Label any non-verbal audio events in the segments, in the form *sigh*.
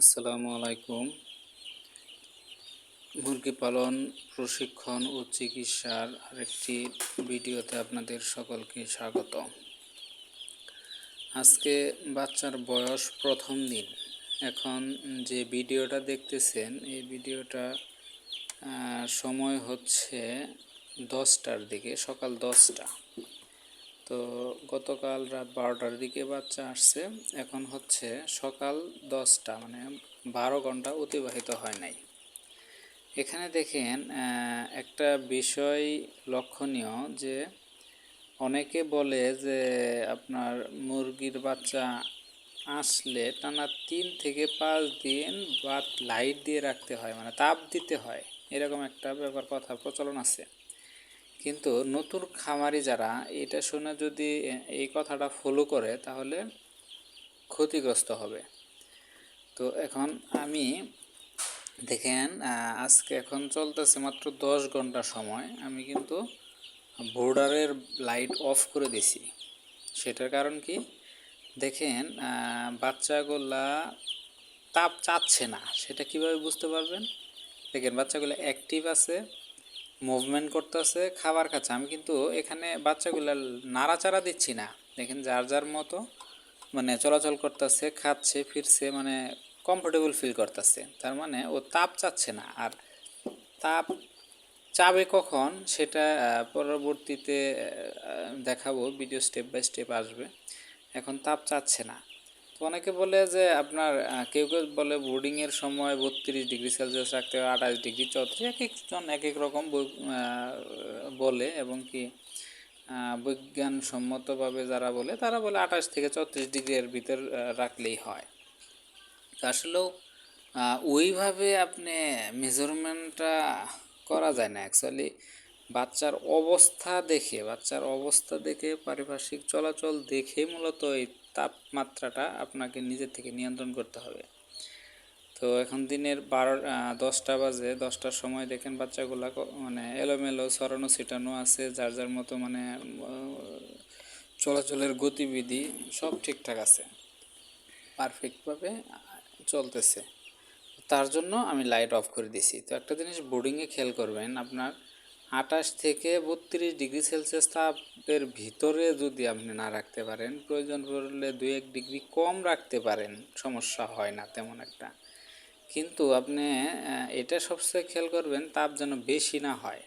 আসসালামু আলাইকুম। মুরগি পালন, প্রশিক্ষণ ও চিকিৎসার আরেকটি ভিডিওতে আপনাদের সকলকে স্বাগত। আজকে বাচ্চার বয়স প্রথম দিন। এখন যে ভিডিওটা দেখতেছেন, এই ভিডিওটা সময় হচ্ছে দশটার দিকে, সকাল দশটা। তো গতকাল রাত বারোটার দিকে বাচ্চা আসছে। এখন হচ্ছে সকাল দশটা মানে বারো ঘণ্টা অতিবাহিত হয় নাই। এখানে দেখেন একটা বিষয় লক্ষণীয় যে অনেকে বলে যে আপনার মুরগির বাচ্চা আসলে টানা তিন থেকে পাঁচ দিন বাদ লাইট দিয়ে রাখতে হয় মানে তাপ দিতে হয়। এরকম একটা ব্যাপার, কথা, প্রচলন আছে। কিন্তু নতুন খামারি যারা, এটা শুনে যদি এই কথাটা ফলো করে, তাহলে ক্ষতিগ্রস্ত হবে। তো এখন আমি দেখেন আজকে এখন চলতেছে মাত্র দশ ঘণ্টা সময়। আমি কিন্তু বোর্ডারের লাইট অফ করে দিছি। সেটার কারণ কি? দেখেন বাচ্চাগুলা তাপ চাচ্ছে না। সেটা কীভাবে বুঝতে পারবেন? দেখেন, বাচ্চাগুলো অ্যাক্টিভ আছে। মুভমেন্ট করতেছে, খাবার খাচ্ছে। আমি কিন্তু এখানে বাচ্চাগুলো নাড়াচাড়া দিচ্ছি না। দেখেন যার যার মতো মানে চলাচল করতেছে, খাচ্ছে, ফিরছে মানে কমফোর্টেবল ফিল করতেছে। তার মানে ও তাপ চাচ্ছে না। আর তাপ চাবে কখন, সেটা পরবর্তীতে দেখাবো। ভিডিও স্টেপ বাই স্টেপ আসবে। এখন তাপ চাচ্ছে না। তো অনেকে বলে যে আপনার কেউ কেউ বলে বোর্ডিংয়ের সময় বত্রিশ ডিগ্রি সেলসিয়াস রাখতে হবে আঠাশ ডিগ্রি চৌত্রিশ এক একজন, এক এক রকম বলে এবং কি বৈজ্ঞানসম্মতভাবে যারা বলে, তারা বলে আঠাশ থেকে চৌত্রিশ ডিগ্রির ভিতর রাখলেই হয়। আসলেও ওইভাবে আপনি মেজারমেন্টটা করা যায় না। অ্যাকচুয়ালি বাচ্চার অবস্থা দেখে, বাচ্চার অবস্থা দেখে, পারিপার্শ্বিক চলাচল দেখে মূলত এই তাপমাত্রাটা আপনাকে নিজের থেকে নিয়ন্ত্রণ করতে হবে। তো এখন দিনের বারো দশটা বাজে, দশটার সময় দেখেন বাচ্চাগুলা মানে এলোমেলো ছড়ানো, ছিটানো আছে, যার যার মতো মানে চলাচলের গতিবিধি সব ঠিকঠাক আছে। পারফেক্টভাবে চলতেছে। তার জন্য আমি লাইট অফ করে দিছি। তো একটা জিনিস বোর্ডিংয়ে খেয়াল করবেন, আপনার আঠাশ থেকে বত্রিশ ডিগ্রি সেলসিয়াস তাপের ভিতরে যদি আপনি না রাখতে পারেন, প্রয়োজন পড়লে দুই এক ডিগ্রি কম রাখতে পারেন, সমস্যা হয় না তেমন একটা। কিন্তু আপনি এটা সবচেয়ে খেয়াল করবেন, তাপ যেন বেশি না হয়।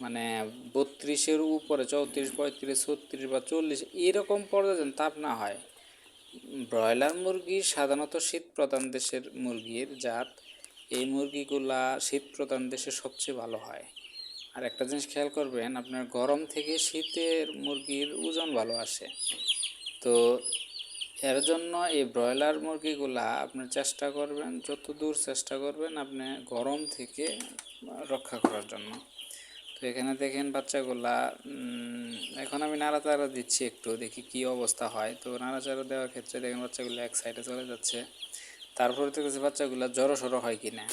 মানে বত্রিশের উপরে চৌত্রিশ, পঁয়ত্রিশ, ছত্রিশ বা চল্লিশ এরকম পর্যায়ে যেন তাপ না হয়। ব্রয়লার মুরগি সাধারণত শীত প্রধান দেশের মুরগির জাত। এই মুরগিগুলা শীত প্রধান দেশে সবচেয়ে ভালো হয়। আর একটা জিনিস খেয়াল করবেন, আপনার গরম থেকে শীতের মুরগির ওজন ভালো আসে। তো এর জন্য এই ব্রয়লার মুরগিগুলা আপনার চেষ্টা করবেন, যত দূর চেষ্টা করবেন আপনি গরম থেকে রক্ষা করার জন্য। তো এখানে দেখেন বাচ্চাগুলা এখন আমি নাড়াচাড়া দিচ্ছি একটু, দেখি কি অবস্থা হয়। তো নাড়াচাড়া দেওয়ার ক্ষেত্রে দেখেন বাচ্চাগুলো এক সাইডে চলে যাচ্ছে। তারপরে দেখেছি বাচ্চাগুলো জড়ো সড়ো হয় কিনা।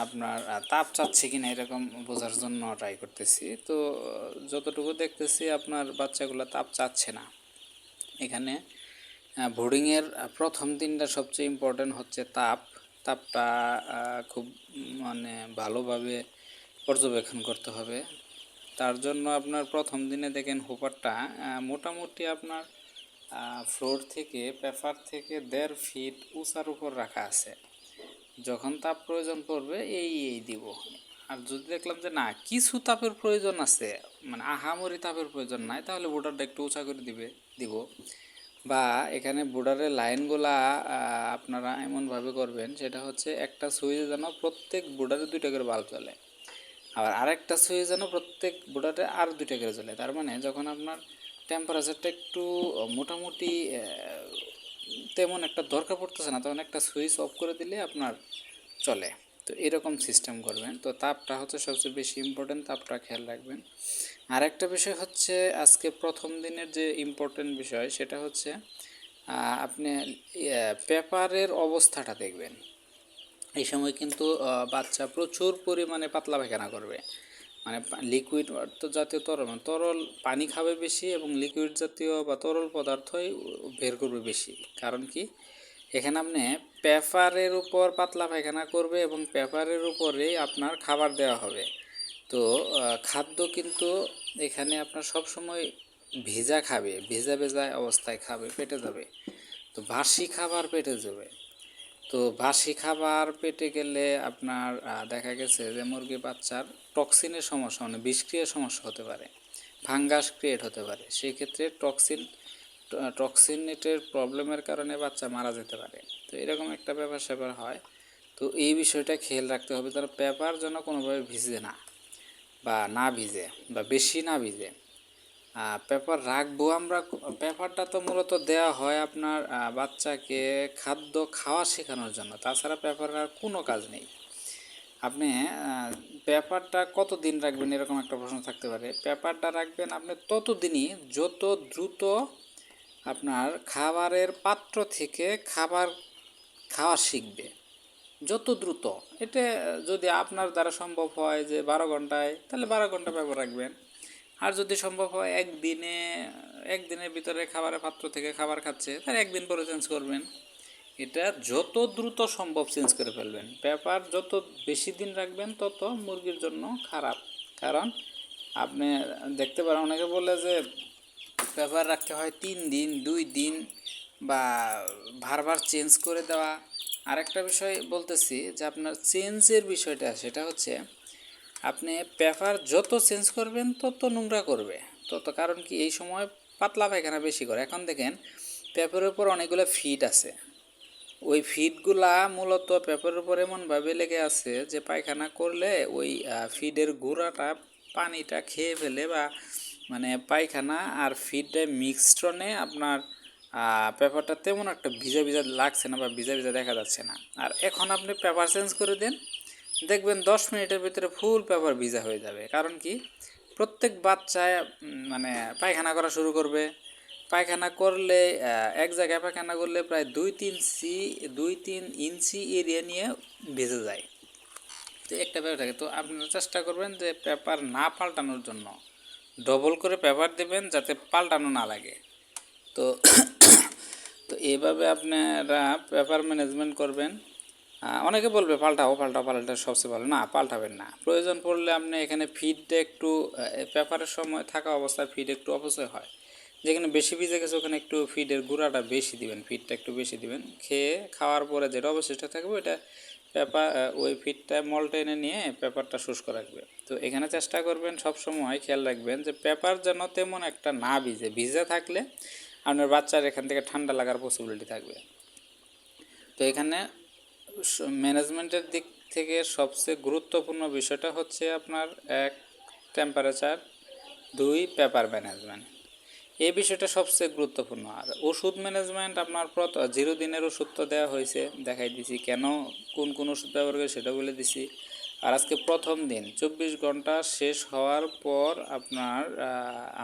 আপনার তাপ চাচ্ছে কিনা এরকম বোঝার জন্য ট্রাই করতেছি। তো, যতটুকু দেখতেছি আপনার বাচ্চাগুলো তাপ চাচ্ছে না। এখানে বোর্ডিংয়ের প্রথম দিনটা সবচেয়ে ইম্পর্ট্যান্ট হচ্ছে তাপ। তাপটা খুব মানে ভালোভাবে পর্যবেক্ষণ করতে হবে। তার জন্য আপনার প্রথম দিনে দেখেন হোপারটা মোটামুটি আপনার ফ্লোর থেকে পেপার থেকে দেড় ফিট উঁচার উপর রাখা আছে। যখন তাপ প্রয়োজন পড়বে, এই এই দিব। আর যদি দেখলাম যে না, কিছু তাপের প্রয়োজন আছে মানে আহামরি তাপের প্রয়োজন নাই, তাহলে বোর্ডারটা একটু উঁচা করে দিবে, দিব। বা এখানে বোর্ডারের লাইনগুলা আপনারা এমনভাবে করবেন, সেটা হচ্ছে একটা সুইচে যেন প্রত্যেক বোর্ডারে দুইটা করে বাল্ব চলে আবার আরেকটা সুইচ যেন প্রত্যেক বোর্ডারে আর দুইটা করে চলে তার মানে যখন আপনার টেম্পারেচারটা একটু, মোটামুটি তেমন একটা দরকার পড়তেছে না তখন একটা সুইচ অফ করে দিলে আপনার চলে। তো এরকম সিস্টেম করবেন। তো তাপটা হচ্ছে সবচেয়ে বেশি ইম্পর্টেন্ট তাপটা খেয়াল রাখবেন। আর একটা বিষয় হচ্ছে, আজকে প্রথম দিনের যে ইম্পর্টেন্ট বিষয়, সেটা হচ্ছে আপনি পেপারের অবস্থাটা দেখবেন। এই সময় কিন্তু বাচ্চা প্রচুর পরিমাণে পাতলা পায়খানা করবে। মানে লিকুইড জাতীয় তরল মানে তরল পানি খাবে বেশি এবং লিকুইড জাতীয় বা তরল পদার্থই বের করবে বেশি। কারণ কি? এখানে আপনি পেপারের উপর পাতলা পায়খানা করবে এবং পেপারের উপরেই আপনার খাবার দেওয়া হবে। তো খাদ্য কিন্তু এখানে আপনার সব সময় ভেজা খাবে, ভেজা ভেজা অবস্থায় খাবে, পেটে যাবে। তো বাসি খাবার পেটে যাবে। তো বাসি খাবার পেটে গেলে আপনার দেখা গেছে যে মুরগি বাচ্চার টক্সিনের সমস্যা মানে বিষক্রিয়ার সমস্যা হতে পারে ফাঙ্গাস ক্রিয়েট হতে পারে। সেই ক্ষেত্রে টক্সিন টক্সিনেটের প্রবলেমের কারণে বাচ্চা মারা যেতে পারে। তো এরকম একটা ব্যাপার স্যাপার হয়। তো এই বিষয়টা খেয়াল রাখতে হবে তার পেপার যেন কোনোভাবে ভিজে না বা না ভিজে বা বেশি না ভিজে। পেপার রাখব আমরা। পেপারটা তো মূলত দেওয়া হয় আপনার বাচ্চাকে খাদ্য খাওয়া শেখানোর জন্য। তাছাড়া পেপারের আর কোনো কাজ নেই। আপনি পেপারটা কত দিন রাখবেন এরকম একটা প্রশ্ন থাকতে পারে। পেপারটা রাখবেন আপনি ততদিনই যত দ্রুত আপনার খাবারের পাত্র থেকে খাবার খাওয়া শিখবে। যত দ্রুত। এটা যদি আপনার দ্বারা সম্ভব হয় যে বারো ঘন্টায়, তাহলে বারো ঘণ্টা ব্যবহার রাখবেন। আর যদি সম্ভব হয় একদিনে, একদিনের ভিতরে খাবারের পাত্র থেকে খাবার খাচ্ছে, তাহলে একদিন পরে চেঞ্জ করবেন। এটা যত দ্রুত সম্ভব চেঞ্জ করে ফেলবেন। পেপার যত বেশি দিন রাখবেন, তত মুরগির জন্য খারাপ। কারণ আপনি দেখতে পারেন, অনেকে বলে যে পেপার রাখতে হয় তিন দিন, দুই দিন বা বারবার চেঞ্জ করে দেওয়া। আরেকটা বিষয় বলতেছি যে আপনার চেঞ্জের বিষয়টা, সেটা হচ্ছে আপনি পেপার যত চেঞ্জ করবেন, তত নোংরা করবে। তত কারণ কি, এই সময় পাতলা পায়খানা বেশি করে। এখন দেখেন, পেপারের উপর অনেকগুলো ফিট আছে। ওই ফিডগুলা মূলত পেপারের উপর এমনভাবে লেগে আছে যে, পায়খানা করলে ওই ফিডের গুঁড়াটা পানিটা খেয়ে ফেলে বা মানে পায়খানা আর ফিডের মিক্সট্রনে আপনার পেপারটা তেমন একটা ভিজা ভিজা লাগছে না বা ভিজা ভিজা দেখা যাচ্ছে না। আর এখন আপনি পেপার চেঞ্জ করে দেন দেখবেন দশ মিনিটের ভিতরে ফুল পেপার ভিজা হয়ে যাবে। কারণ কি? প্রত্যেক বাচ্চায় মানে পায়খানা করা শুরু করবে। পায়খানা করলে এক জায়গায় পায়খানা করলে প্রায় দুই তিন সি, দুই তিন ইঞ্চি এরিয়া নিয়ে ভেজে যায়। তো একটা ব্যাপার থাকে, তো আপনারা চেষ্টা করবেন যে পেপার না পাল্টানোর জন্য ডবল করে পেপার দেবেন যাতে পাল্টানো না লাগে। তো *coughs* তো এইভাবে আপনারা পেপার ম্যানেজমেন্ট করবেন। অনেকে বলবে পাল্টাও পাল্টাও পাল্টা সবচেয়ে ভালো। না, পাল্টাবেন না। প্রয়োজন পড়লে আপনি এখানে ফিডটা একটু পেপারের সময় থাকা অবস্থায় ফিড একটু অপচয় হয়। যেখানে বেশি ভিজে গেছে, ওখানে একটু ফিডের গুঁড়াটা বেশি দিবেন ফিডটা একটু বেশি দিবেন। খেয়ে খাওয়ার পরে যেটা অবশিষ্ট থাকবে, ওইটা পেপার ওই ফিডটা মলটা এনে নিয়ে পেপারটা শুষ্ক রাখবে। তো এখানে চেষ্টা করবেন সব সময় খেয়াল রাখবেন যে পেপার যেন তেমন একটা না ভিজে। ভিজে থাকলে আপনার বাচ্চার এখান থেকে ঠান্ডা লাগার পসিবিলিটি থাকবে। তো এখানে ম্যানেজমেন্টের দিক থেকে সবচেয়ে গুরুত্বপূর্ণ বিষয়টা হচ্ছে আপনার এক টেম্পারেচার দুই পেপার ম্যানেজমেন্ট এই বিষয়টা সবচেয়ে গুরুত্বপূর্ণ। আর ওষুধ ম্যানেজমেন্ট আপনার জিরো দিনের ওষুধ তো দেওয়া হয়েছে, দেখাই দিছি। কেন, কোন কোন ওষুধ ব্যবহার করে সেটা বলে দিছি। আর আজকে প্রথম দিন, চব্বিশ ঘণ্টা শেষ হওয়ার পর আপনার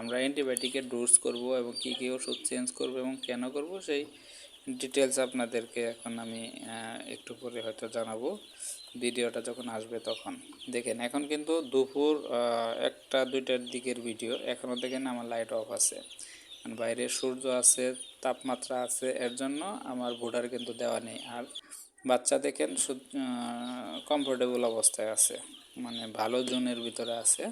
আমরা অ্যান্টিবায়োটিকের ডোজ করব এবং কী কী ওষুধ চেঞ্জ করব এবং কেন করব সেই ডিটেলস আপনাদেরকে এখন আমি একটু পরে হয়তো জানাব। ভিডিওটা যখন আসবে তখন। দেখেন, এখন কিন্তু দুপুর একটা, দুইটার দিকের ভিডিও এখনও দেখেন আমার লাইট অফ আছে। মানে বাইরে সূর্য আছে, তাপমাত্রা আছে, এর জন্য আমার ভোটার কিন্তু দেওয়া নেই। আর বাচ্চা দেখেন কমফোর্টেবল অবস্থায় আছে। মানে ভালো জোনের ভিতরে আছে।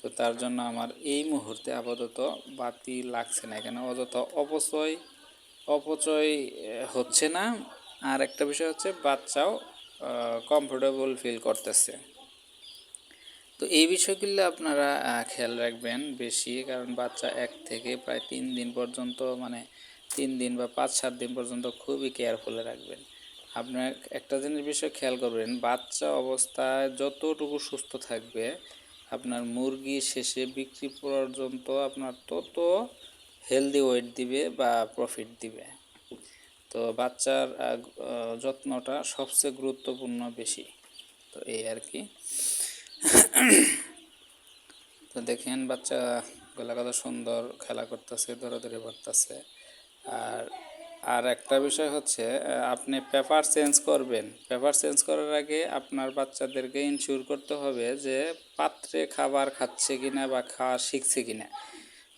তো তার জন্য আমার এই মুহূর্তে আপাতত বাতি লাগছে না। এখানে অযথা অপচয় অপচয় হচ্ছে না। আর একটা বিষয় হচ্ছে বাচ্চাও কমফোর্টেবল ফিল করতেছে। তো এই বিষয়গুলো আপনারা খেয়াল রাখবেন বেশি, কারণ বাচ্চা এক থেকে প্রায় তিন দিন পর্যন্ত মানে তিন দিন বা পাঁচ, সাত দিন পর্যন্ত খুবই কেয়ারফুলে রাখবেন। আপনার একটা জিনিস বিষয় খেয়াল করবেন, বাচ্চা অবস্থায় যতটুকু সুস্থ থাকবে, আপনার মুরগি শেষে বিক্রি পর্যন্ত আপনার তত হেলদি ওয়েট দিবে বা প্রফিট দিবে। তো বাচ্চার যত্নটা সবচেয়ে গুরুত্বপূর্ণ বেশি। তো এই আর কি। তো দেখেন বাচ্চা গুলা কত সুন্দর খেলা করতেছে ধরে করতেছে। আর আর একটা বিষয় হচ্ছে আপনি পেপার চেঞ্জ করবেন। পেপার চেঞ্জ করার আগে আপনার বাচ্চাদেরকে ইনশিওর করতে হবে যে পাত্রে খাবার খাচ্ছে কিনা বা খাওয়া শিখছে কিনা।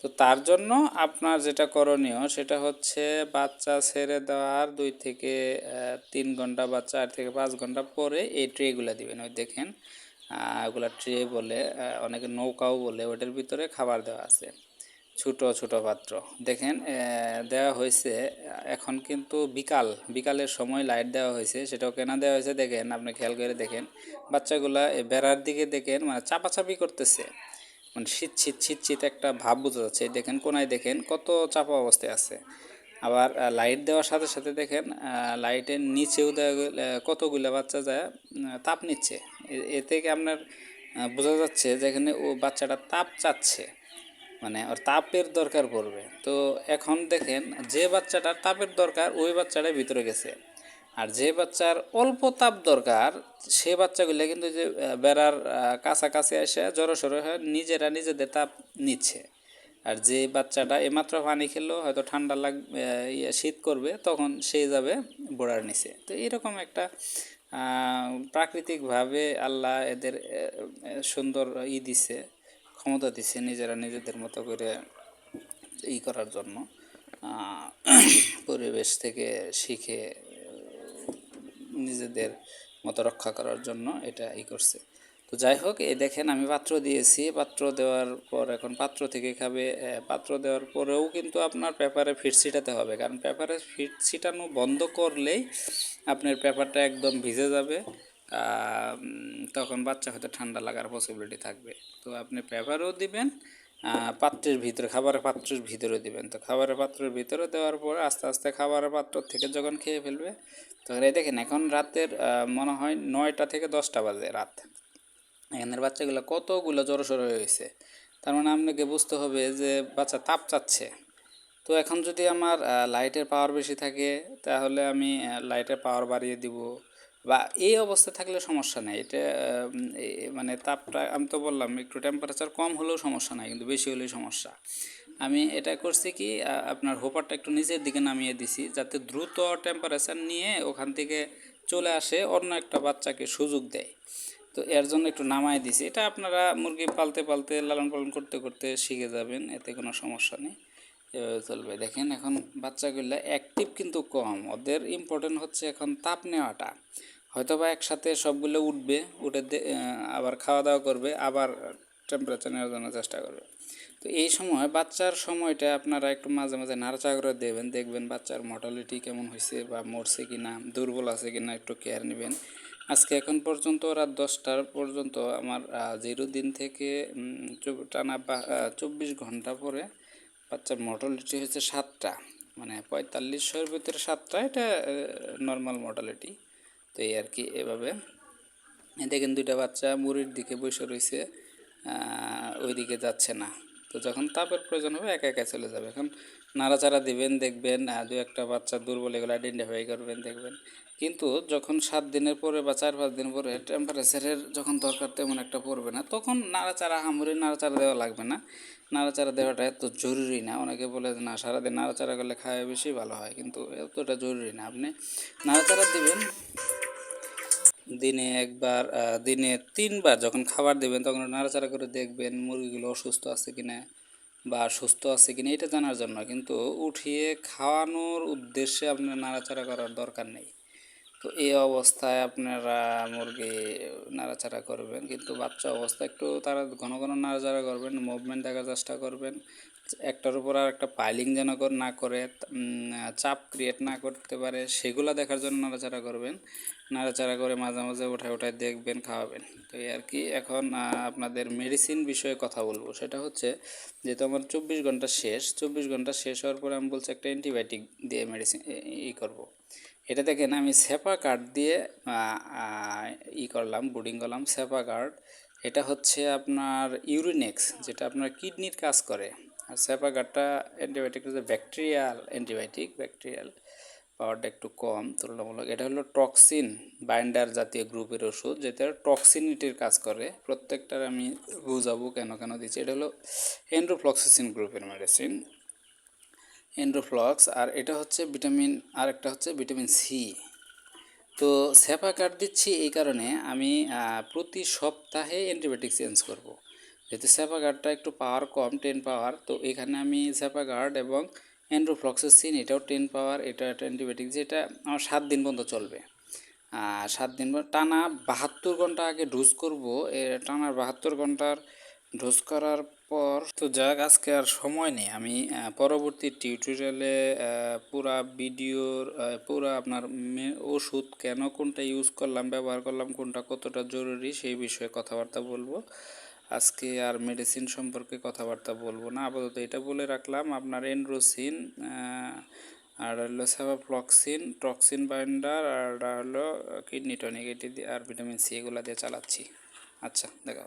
তো তার জন্য আপনার যেটা করণীয় সেটা হচ্ছে বাচ্চা ছেড়ে দেওয়ার দুই থেকে তিন ঘণ্টা বা চার থেকে পাঁচ ঘণ্টা পরে এই ট্রেগুলো দিবেন। ওই দেখেন ওগুলা ট্রে বলে অনেকে নৌকাও বলে ওটার ভিতরে খাবার দেওয়া আছে। ছোট ছোট পাত্র। দেখেন দেওয়া হয়েছে, এখন কিন্তু বিকাল, বিকালের সময় লাইট দেওয়া হয়েছে, সেটাও কেনা দেওয়া হয়েছে। দেখেন, আপনি খেয়াল করে দেখেন, বাচ্চাগুলা বেড়ার দিকে দেখেন মানে চাপাচাপি করতেছে। মানে শীত শীত শীত শীত একটা ভাব বোঝা যাচ্ছে। দেখেন, কোনায় দেখেন কত চাপা অবস্থায় আছে। আবার লাইট দেওয়ার সাথে সাথে দেখেন লাইটের নিচেও কতগুলো বাচ্চা যায় তাপ নিচ্ছে। এ- থেকে আপনার বোঝা যাচ্ছে যে এখানে ও বাচ্চাটা তাপ চাচ্ছে। মানে ওর তাপের দরকার পড়বে। তো এখন দেখেন, যে বাচ্চাটার তাপের দরকার, ওই বাচ্চাটা ভিতরে গেছে। আর যে বাচ্চার অল্প তাপ দরকার, সে বাচ্চাগুলো কিন্তু যে বেড়ার কাছাকাছি এসে জড়ো সড়ো হয়ে নিজেরা নিজেদের তাপ নিচ্ছে। আর যে বাচ্চাটা এইমাত্র পানি খেলো, হয়তো ঠান্ডা লাগ ইয়ে শীত করবে, তখন সে যাবে বোড়ার নিচে। তো এরকম একটা প্রাকৃতিকভাবে আল্লাহ এদের সুন্দর ই দিছে, ক্ষমতা দিছে নিজেরা নিজেদের মতো করে ই করার জন্য পরিবেশ থেকে শিখে নিজেদের মতো রক্ষা করার জন্য এটা ই করছে। তো যাই হোক এই দেখেন আমি পাত্র দিয়েছি, পাত্র দেওয়ার পর এখন পাত্র থেকে খাবে পাত্র দেওয়ার পরেও কিন্তু আপনার পেপারে ফিট ছিটাতে হবে, কারণ পেপারে ফিট ছিটানো বন্ধ করলেই আপনার পেপারটা একদম ভিজে যাবে তখন বাচ্চা হয়তো ঠান্ডা লাগার পসিবিলিটি থাকবে। তো আপনি পেপারও দিবেন পাত্রের ভিতরে, খাবারের পাত্রের ভিতরে দিবেন। তো খাবারের পাত্রের ভিতরে দেওয়ার পর আস্তে আস্তে খাবারের পাত্র থেকে যখন খেয়ে ফেলবে, তখন এই দেখেন এখন রাতের মনে হয় নয়টা থেকে দশটা বাজে রাত। এখানের বাচ্চাগুলো কতগুলো জড়সড় হয়ে গেছে। তার মানে আপনাকে বুঝতে হবে যে বাচ্চা তাপ চাচ্ছে। তো এখন যদি আমার লাইটের পাওয়ার বেশি থাকে, তাহলে আমি লাইটের পাওয়ার বাড়িয়ে দিব। বা এই অবস্থা থাকলে সমস্যা নেই। এটা মানে তাপটা, আমি তো বললাম, একটু টেম্পারেচার কম হলেও সমস্যা নাই, কিন্তু বেশি হলেই সমস্যা। আমি এটা করছি কি আপনার হোপারটা একটু নিচের দিকে নামিয়ে দিছি, যাতে দ্রুত টেম্পারেচার নিয়ে ওখান থেকে চলে আসে অন্য একটা বাচ্চাকে সুযোগ দেয়। তো এর জন্য একটু নামাই দিছি। এটা আপনারা মুরগি পালতে পালতে, লালন পালন করতে করতে শিখে যাবেন, এতে কোনো সমস্যা নেই। এভাবে চলবে। দেখেন, এখন বাচ্চাগুলো অ্যাক্টিভ কিন্তু কম। ওদের ইম্পর্টেন্ট হচ্ছে এখন তাপ নেওয়াটা। হয়তো বা একসাথে সবগুলো উঠবে, উঠে আবার খাওয়া দাওয়া করবে, আবার টেম্পারেচার নেওয়ার জন্য চেষ্টা করবে। তো এই সময় বাচ্চার সময়টা আপনারা একটু মাঝে মাঝে নাড়াচাড়া করে দেবেন, দেখবেন বাচ্চার মর্টালিটি কেমন হয়েছে বা মরছে কি না দুর্বল আছে কি না একটু কেয়ার নেবেন। আজকে এখন পর্যন্ত রাত দশটার পর্যন্ত আমার জিরো দিন থেকে টানা চব্বিশ ঘণ্টা পরে বাচ্চার মর্টালিটি হচ্ছে সাতটা। মানে পঁয়তাল্লিশের ভিতরে সাতটা, এটা নর্মাল মর্টালিটি তো এই আর কি, এভাবে। দেখেন দুইটা বাচ্চা মুড়ির দিকে বসে রয়েছে ওইদিকে যাচ্ছে না। তো যখন তাপের প্রয়োজন হবে একা একা চলে যাবে। এখন নাড়াচাড়া দিবেন, দেখবেন দু একটা বাচ্চা দুর্বল এগুলো আইডেন্টিফাই করবেন দেখবেন। কিন্তু যখন সাত দিনের পরে বা চার পাঁচ দিন পরে টেম্পারেচারের যখন দরকার তেমন একটা পড়বে না, তখন নাড়াচাড়া হামুড়ি নাড়াচাড়া দেওয়া লাগবে না। নাড়াচাড়া দেওয়াটা এত জরুরি না। অনেকে বলে না, সারাদিন নাড়াচাড়া করলে খাওয়া বেশি ভালো হয়। কিন্তু এতটা জরুরি না। আপনি নাড়াচাড়া দিবেন দিনে একবার দিনে তিনবার যখন খাবার দেবেন, তখন নাড়াচাড়া করে দেখবেন মুরগিগুলো অসুস্থ আছে কিনা বা সুস্থ আছে কিনা, এটা জানার জন্য। কিন্তু উঠিয়ে খাওয়ানোর উদ্দেশ্যে আপনার নাড়াচাড়া করার দরকার নেই। তো এই অবস্থায় আপনারা মুরগি নাড়াচাড়া করবেন। কিন্তু বাচ্চা অবস্থা একটু তারা ঘন ঘন নাড়াচাড়া করবেন মুভমেন্ট দেখার চেষ্টা করবেন। একটার উপর আর একটা পাইলিং যেন না করে চাপ ক্রিয়েট না করতে পারে, সেগুলো দেখার জন্য নাড়াচাড়া করবেন। নাড়াচাড়া করে মাঝে মাঝে উঠায় উঠায় দেখবেন, খাওয়াবেন। তো এই আর কি, এখন আপনাদের মেডিসিন বিষয়ে কথা বলব। সেটা হচ্ছে, যেহেতু আমার চব্বিশ ঘণ্টা শেষ, চব্বিশ ঘণ্টা শেষ হওয়ার পরে আমি বলছি একটা অ্যান্টিবায়োটিক দিয়ে মেডিসিন ই করব। এটা দেখেন, আমি সেপা কার্ড দিয়ে ই করলাম বুডিং করলাম, সেপা কার্ড। এটা হচ্ছে আপনার ইউরিনেক্স, যেটা আপনার কিডনির কাজ করে। আর কার্ডটা অ্যান্টিবায়োটিক হচ্ছে ব্যাকটেরিয়াল অ্যান্টিবায়োটিক ব্যাকটেরিয়াল পাওয়ারটা একটু কম তুলনামূলক। এটা হলো টক্সিন বাইন্ডার জাতীয় গ্রুপের ওষুধ যেটা টক্সিনিটির কাজ করে। প্রত্যেকটার আমি বুঝাবো কেন কেন দিচ্ছি। এটা হলো এন্ড্রোফ্লক্সিসিন গ্রুপের মেডিসিন এন্ড্রোফ্লক্স আর এটা হচ্ছে ভিটামিন আর একটা হচ্ছে ভিটামিন সি তো সেপা কার্ড দিচ্ছি এই কারণে আমি প্রতি সপ্তাহে অ্যান্টিবায়োটিক চেঞ্জ করব। যেহেতু স্যাপা গার্ডটা একটু পাওয়ার কম টেন পাওয়ার তো এখানে আমি স্যাপা গার্ড এবং অ্যান্ড্রোফ্লক্সেসিন এটাও টেন পাওয়ার এটা একটা অ্যান্টিবায়োটিক যেটা আমার সাত দিন পর্যন্ত চলবে। আর সাত দিন টানা বাহাত্তর ঘণ্টা আগে ডোজ করব টানা বাহাত্তর ঘণ্টার ডোজ করার পর, তো যাক, আজকে আর সময় নেই। আমি পরবর্তী টিউটোরিয়ালে পুরা ভিডিওর পুরা আপনার ওষুধ কেন কোনটা ইউজ করলাম, ব্যবহার করলাম, কোনটা কতটা জরুরি, সেই বিষয়ে কথাবার্তা বলব। আজকে আর মেডিসিন সম্পর্কে কথাবার্তা বলব না আপাতত এটা বলে রাখলাম, আপনার এনরোসিন আর হলো সেভাফ্লক্সিন টক্সিন বাইন্ডার আর হলো কিডনি টনিক এটি আর ভিটামিন সি এগুলো দিয়ে চালাচ্ছি আচ্ছা দেখা।